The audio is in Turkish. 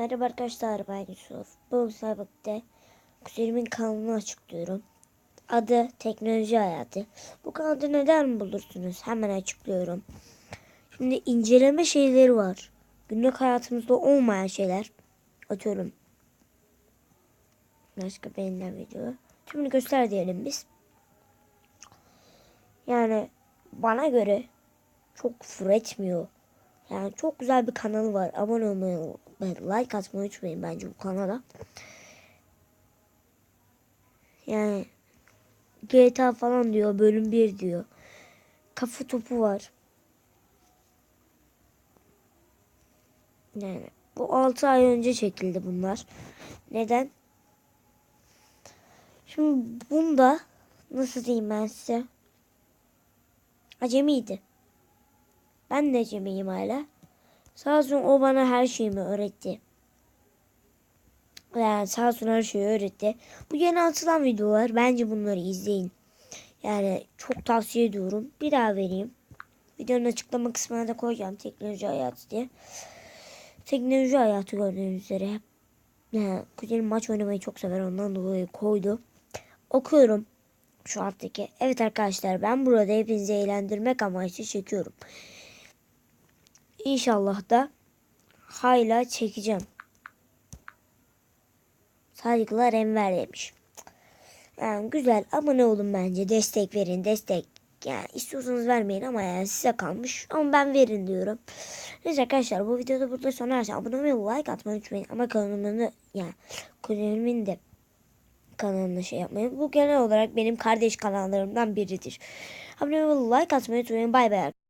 Merhaba arkadaşlar ben Yusuf. Bu sabıkta kuzenimin kanalını açıklıyorum. Adı Teknoloji Hayatı. Bu kanalda neden bulursunuz? Hemen açıklıyorum. Şimdi inceleme şeyleri var. Günlük hayatımızda olmayan şeyler. Atıyorum. Başka beğenilen video. Tümünü göster diyelim biz. Yani bana göre çok küfür etmiyor. Yani çok güzel bir kanalı var. Abone olmayı like atmayı unutmayın bence bu kanala. Yani GTA falan diyor. Bölüm 1 diyor. Kafa topu var. Yani bu 6 ay önce çekildi bunlar. Neden? Şimdi bunda nasıl diyeyim ben size? Acemiydi. Ben de acemiyim hala. Sağ olsun o bana her şeyimi öğretti. Yani sağ olsun her şeyi öğretti. Bu yeni atılan videolar bence bunları izleyin. Yani çok tavsiye ediyorum. Bir daha vereyim. Videonun açıklama kısmına da koyacağım teknoloji hayatı diye. Teknoloji hayatı gördüğünüz üzere. Yani kuzenim maç oynamayı çok sever ondan dolayı koydu. Okuyorum şu alttaki. Evet arkadaşlar ben burada hepinizi eğlendirmek amaçlı çekiyorum. İnşallah da hayla çekeceğim. Saygılar Enver demiş. Yani güzel abone olun bence. Destek verin destek. Yani istiyorsanız vermeyin ama yani size kalmış. Ama ben verin diyorum. Neyse arkadaşlar bu videoda burada sona ersin. Abone olmayı like atmayı unutmayın. Ama kanalımı yani kuzenimin de kanalına şey yapmayın. Bu genel olarak benim kardeş kanallarımdan biridir. Abone olmayı like atmayı unutmayın. Bay bay.